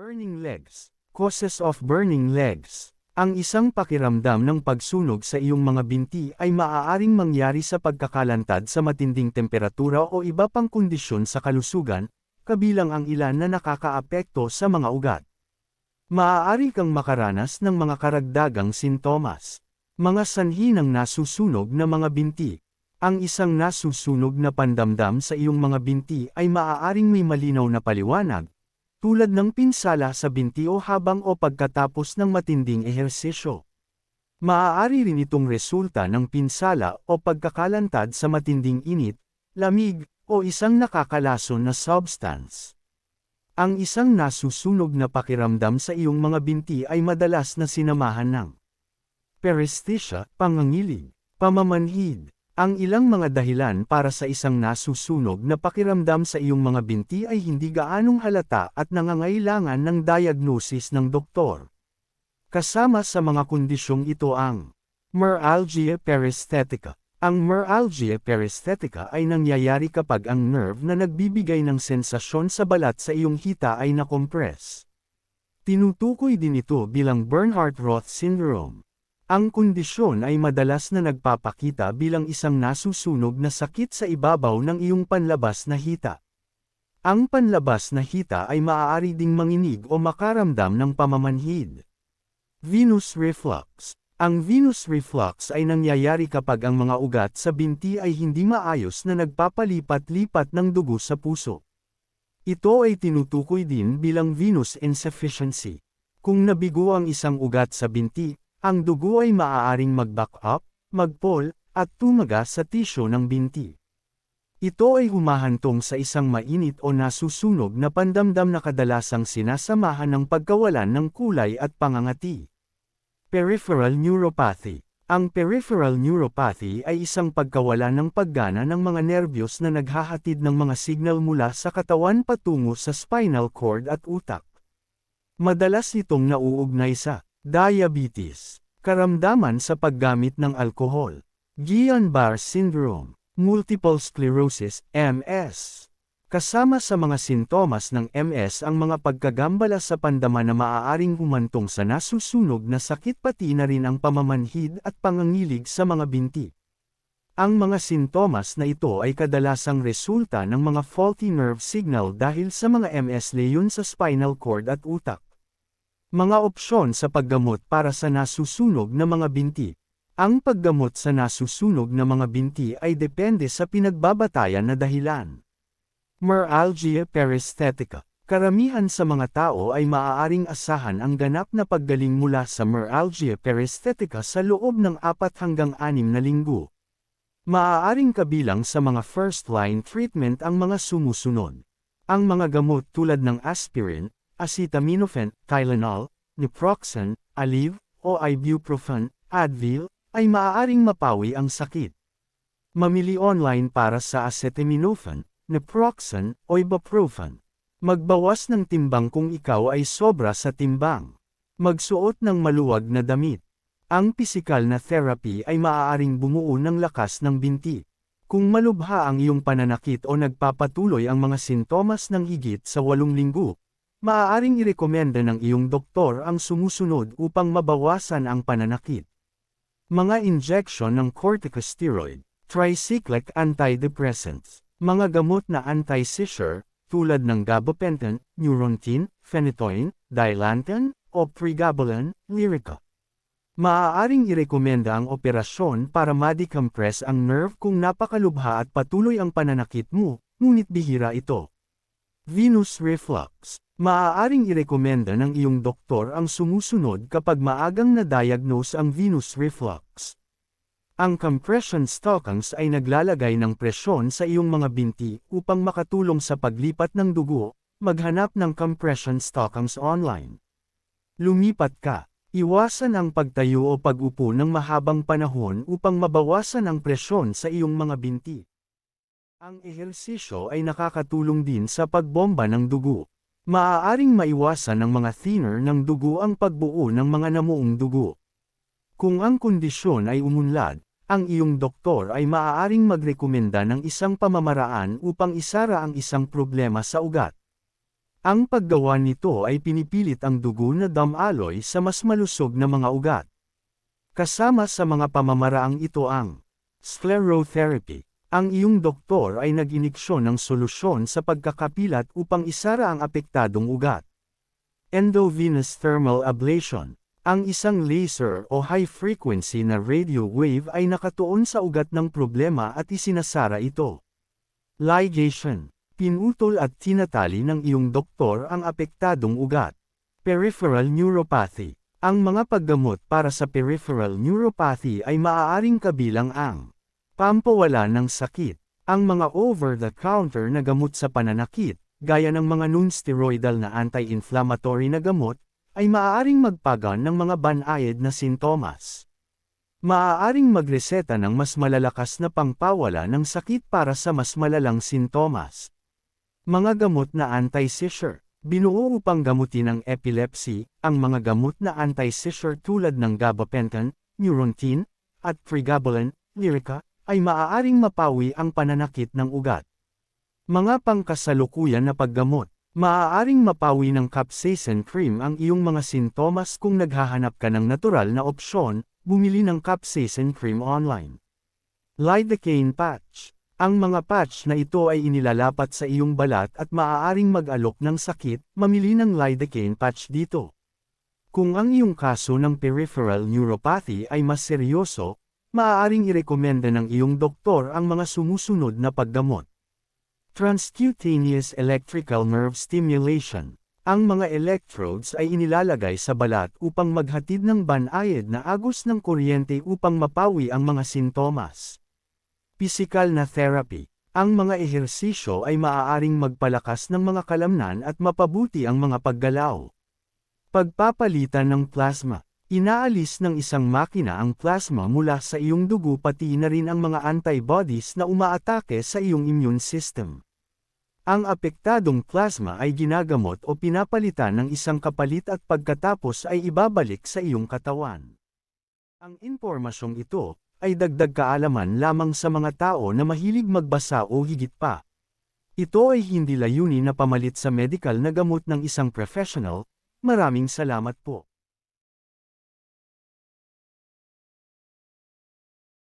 Burning legs. Causes of burning legs. Ang isang pakiramdam ng pagsunog sa iyong mga binti ay maaaring mangyari sa pagkakalantad sa matinding temperatura o iba pang kondisyon sa kalusugan, kabilang ang ilan na nakakaapekto sa mga ugat. Maaari kang makaranas ng mga karagdagang sintomas. Mga sanhi ng nasusunog na mga binti. Ang isang nasusunog na pandamdam sa iyong mga binti ay maaaring may malinaw na paliwanag, tulad ng pinsala sa binti o habang o pagkatapos ng matinding ehersisyo. Maaari rin itong resulta ng pinsala o pagkakalantad sa matinding init, lamig, o isang nakakalason na substance. Ang isang nasusunog na pakiramdam sa iyong mga binti ay madalas na sinamahan ng paresthesia, pangangilig, pamamanhid. Ang ilang mga dahilan para sa isang nasusunog na pakiramdam sa iyong mga binti ay hindi gaanong halata at nangangailangan ng diagnosis ng doktor. Kasama sa mga kondisyong ito ang meralgia peristhetica, ang meralgia peristhetica ay nangyayari kapag ang nerve na nagbibigay ng sensasyon sa balat sa iyong hita ay nakompress. Tinutukoy din ito bilang Bernhardt-Roth syndrome. Ang kondisyon ay madalas na nagpapakita bilang isang nasusunog na sakit sa ibabaw ng iyong panlabas na hita. Ang panlabas na hita ay maaari ding manginig o makaramdam ng pamamanhid. Venous reflux ang venous reflux ay nangyayari kapag ang mga ugat sa binti ay hindi maayos na nagpapalipat-lipat ng dugo sa puso. Ito ay tinutukoy din bilang venous insufficiency. Kung nabigo ang isang ugat sa binti, ang dugo ay maaaring mag-back up, mag-pull, at tumaga sa tisyo ng binti. Ito ay humahantong sa isang mainit o nasusunog na pandamdam na kadalasang sinasamahan ng pagkawalan ng kulay at pangangati. Peripheral neuropathy. Ang peripheral neuropathy ay isang pagkawala ng paggana ng mga nerbiyos na naghahatid ng mga signal mula sa katawan patungo sa spinal cord at utak. Madalas itong nauugnay sa diabetes, karamdaman sa paggamit ng alkohol, Guillain-Barré syndrome, multiple sclerosis, MS. Kasama sa mga sintomas ng MS ang mga pagkagambala sa pandama na maaaring humantong sa nasusunog na sakit pati na rin ang pamamanhid at pangangilig sa mga binti. Ang mga sintomas na ito ay kadalasang resulta ng mga faulty nerve signal dahil sa mga MS leyon sa spinal cord at utak. Mga opsyon sa paggamot para sa nasusunog na mga binti. Ang paggamot sa nasusunog na mga binti ay depende sa pinagbabatayan na dahilan. Meralgia peristhetica. Karamihan sa mga tao ay maaaring asahan ang ganap na paggaling mula sa meralgia peristhetica sa loob ng 4 hanggang 6 na linggo. Maaaring kabilang sa mga first-line treatment ang mga sumusunod. Ang mga gamot tulad ng aspirin, acetaminophen, Tylenol, naproxen, Aleve, o ibuprofen, Advil, ay maaaring mapawi ang sakit. Mamili online para sa acetaminophen, naproxen, o ibuprofen. Magbawas ng timbang kung ikaw ay sobra sa timbang. Magsuot ng maluwag na damit. Ang pisikal na therapy ay maaaring bumuo ng lakas ng binti. Kung malubha ang iyong pananakit o nagpapatuloy ang mga sintomas ng higit sa walong linggo, maaaring irekomenda ng iyong doktor ang sumusunod upang mabawasan ang pananakit. Mga injection ng corticosteroid, tricyclic antidepressants, mga gamot na anti-seizure, tulad ng gabapentin, neurontin, phenytoin, dilantin, o pregabalin, lyrica. Maaaring irekomenda ang operasyon para ma-decompress ang nerve kung napakalubha at patuloy ang pananakit mo, ngunit bihira ito. Venous reflux. Maaaring irekomenda ng iyong doktor ang sumusunod kapag maagang na-diagnose ang venous reflux. Ang compression stockings ay naglalagay ng presyon sa iyong mga binti upang makatulong sa paglipat ng dugo, maghanap ng compression stockings online. Lumipat ka. Iwasan ang pagtayo o pag-upo ng mahabang panahon upang mabawasan ang presyon sa iyong mga binti. Ang ehersisyo ay nakakatulong din sa pagbomba ng dugo. Maaaring maiwasan ng mga thinner ng dugo ang pagbuo ng mga namuong dugo. Kung ang kondisyon ay umunlad, ang iyong doktor ay maaaring magrekomenda ng isang pamamaraan upang isara ang isang problema sa ugat. Ang paggawa nito ay pinipilit ang dugo na damaloy sa mas malusog na mga ugat. Kasama sa mga pamamaraang ito ang sclerotherapy. Ang iyong doktor ay nag-iniksyon ng solusyon sa pagkakapilat upang isara ang apektadong ugat. Endovenous thermal ablation. Ang isang laser o high-frequency na radio wave ay nakatuon sa ugat ng problema at isinasara ito. Ligation. Pinutol at tinatali ng iyong doktor ang apektadong ugat. Peripheral neuropathy. Ang mga paggamot para sa peripheral neuropathy ay maaaring kabilang ang pampawala ng sakit, ang mga over-the-counter na gamot sa pananakit, gaya ng mga non-steroidal na anti-inflammatory na gamot, ay maaaring magpagan ng mga banayad na sintomas. Maaaring magreseta ng mas malalakas na pangpawala ng sakit para sa mas malalang sintomas. Mga gamot na anti-seizure. Binuo upang gamutin ang epilepsy, ang mga gamot na anti-seizure tulad ng gabapentin, neurontin, at pregabalin, lyrica, ay maaaring mapawi ang pananakit ng ugat. Mga pangkasalukuyan na paggamot. Maaaring mapawi ng capsaicin cream ang iyong mga sintomas kung naghahanap ka ng natural na opsyon, bumili ng capsaicin cream online. Lidocaine patch. Ang mga patch na ito ay inilalapat sa iyong balat at maaaring mag-alok ng sakit, mamili ng lidocaine patch dito. Kung ang iyong kaso ng peripheral neuropathy ay mas seryoso, maaaring irekomenda ng iyong doktor ang mga sumusunod na paggamot. Transcutaneous electrical nerve stimulation. Ang mga electrodes ay inilalagay sa balat upang maghatid ng banayad na agos ng kuryente upang mapawi ang mga sintomas. Pisikal na therapy. Ang mga ehersisyo ay maaaring magpalakas ng mga kalamnan at mapabuti ang mga paggalaw. Pagpapalitan ng plasma. Inaalis ng isang makina ang plasma mula sa iyong dugo pati na rin ang mga antibodies na umaatake sa iyong immune system. Ang apektadong plasma ay ginagamot o pinapalitan ng isang kapalit at pagkatapos ay ibabalik sa iyong katawan. Ang impormasyong ito, ay dagdag kaalaman lamang sa mga tao na mahilig magbasa o higit pa. Ito ay hindi layunin na pamalit sa medical na gamot ng isang professional, maraming salamat po.